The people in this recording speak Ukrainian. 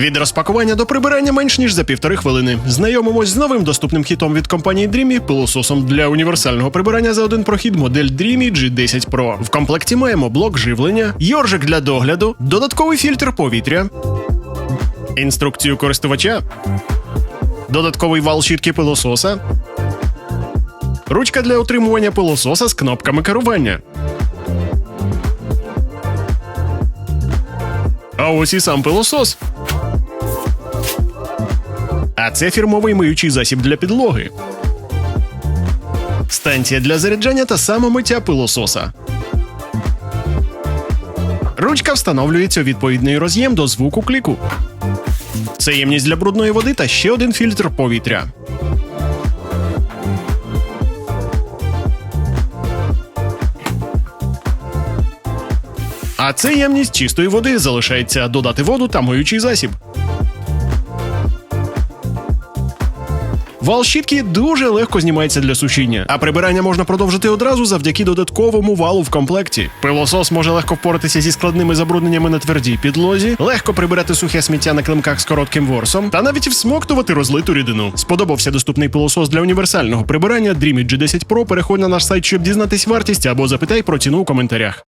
Від розпакування до прибирання менш ніж за півтори хвилини. Знайомимось з новим доступним хітом від компанії Dreamy пилососом для універсального прибирання за один прохід модель Dreamy G10 Pro. В комплекті маємо блок живлення, йоржик для догляду, додатковий фільтр повітря, інструкцію користувача, додатковий вал щітки пилососа, ручка для утримування пилососа з кнопками керування. А ось і сам пилосос. А це фірмовий миючий засіб для підлоги. Станція для заряджання та самомиття пилососа. Ручка встановлюється у відповідний роз'єм до звуку кліку. Це ємність для брудної води та ще один фільтр повітря. А це ємність чистої води залишається додати воду та миючий засіб. Вал щітки дуже легко знімається для сушіння, а прибирання можна продовжити одразу завдяки додатковому валу в комплекті. Пилосос може легко впоратися зі складними забрудненнями на твердій підлозі, легко прибирати сухе сміття на климках з коротким ворсом, та навіть всмоктувати розлиту рідину. Сподобався доступний пилосос для універсального прибирання Dreamy G10 Pro. Переходь на наш сайт, щоб дізнатись вартість або запитай про ціну у коментарях.